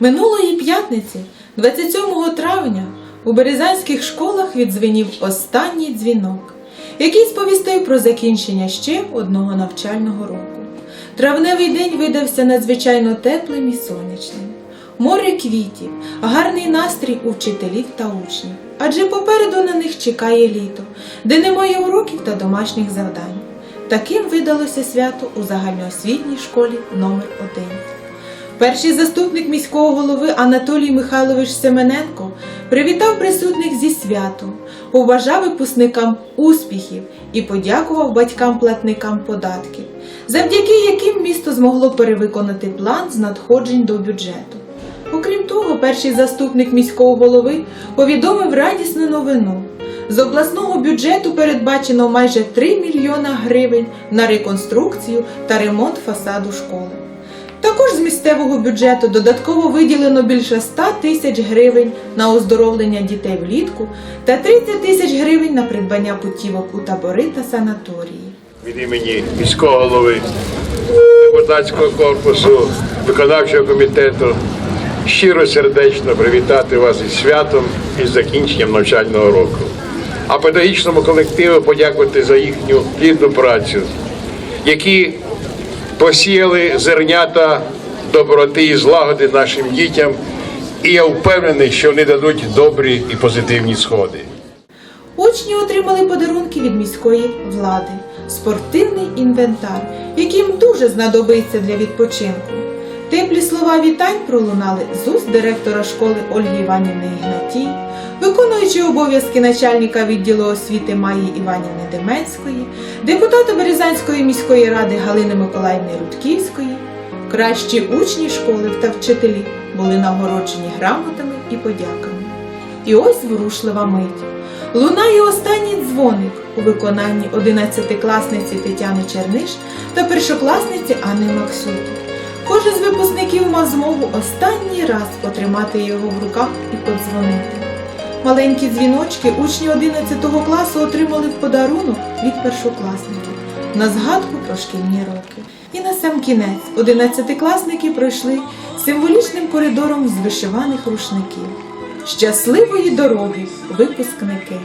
Минулої п'ятниці, 27 травня, у березанських школах віддзвенів останній дзвінок, який сповістив про закінчення ще одного навчального року. Травневий день видався надзвичайно теплим і сонячним. Море квітів, гарний настрій у вчителів та учнів. Адже попереду на них чекає літо, де немає уроків та домашніх завдань. Таким видалося свято у загальноосвітній школі номер 1 Перший заступник міського голови Анатолій Михайлович Семененко привітав присутних зі святом, побажав випускникам успіхів і подякував батькам-платникам податків, завдяки яким місто змогло перевиконати план з надходжень до бюджету. Окрім того, перший заступник міського голови повідомив радісну новину. З обласного бюджету передбачено майже 3 мільйона гривень на реконструкцію та ремонт фасаду школи. Також з місцевого бюджету додатково виділено більше 100 тисяч гривень на оздоровлення дітей влітку та 30 тисяч гривень на придбання путівок у табори та санаторії. від імені міського голови, депутатського корпусу, виконавчого комітету щиро сердечно привітати вас із святом і закінченням навчального року. А педагогічному колективу подякувати за їхню плідну працю, які посіяли зернята доброти і злагоди нашим дітям. І я впевнений, що вони дадуть добрі і позитивні сходи. Учні отримали подарунки від міської влади, спортивний інвентар, який їм дуже знадобиться для відпочинку. Теплі слова вітань пролунали з уст директора школи Ольги Іванівни Ігнатій, виконуючи обов'язки начальника відділу освіти Майї Іванівни Деменської, депутата Березанської міської ради Галини Миколаївни Рудківської. Кращі учні школи та вчителі були нагороджені грамотами і подяками. І ось зворушлива мить. Лунає останній дзвоник у виконанні 11-класниці Тетяни Черниш та першокласниці Анни Максюти. Кожен з випускників мав змогу останній раз потримати його в руках і подзвонити. Маленькі дзвіночки учні 11 класу отримали в подарунок від першокласників на згадку про шкільні роки. І на сам кінець 11-класники пройшли символічним коридором з вишиваних рушників. Щасливої дороги, випускники!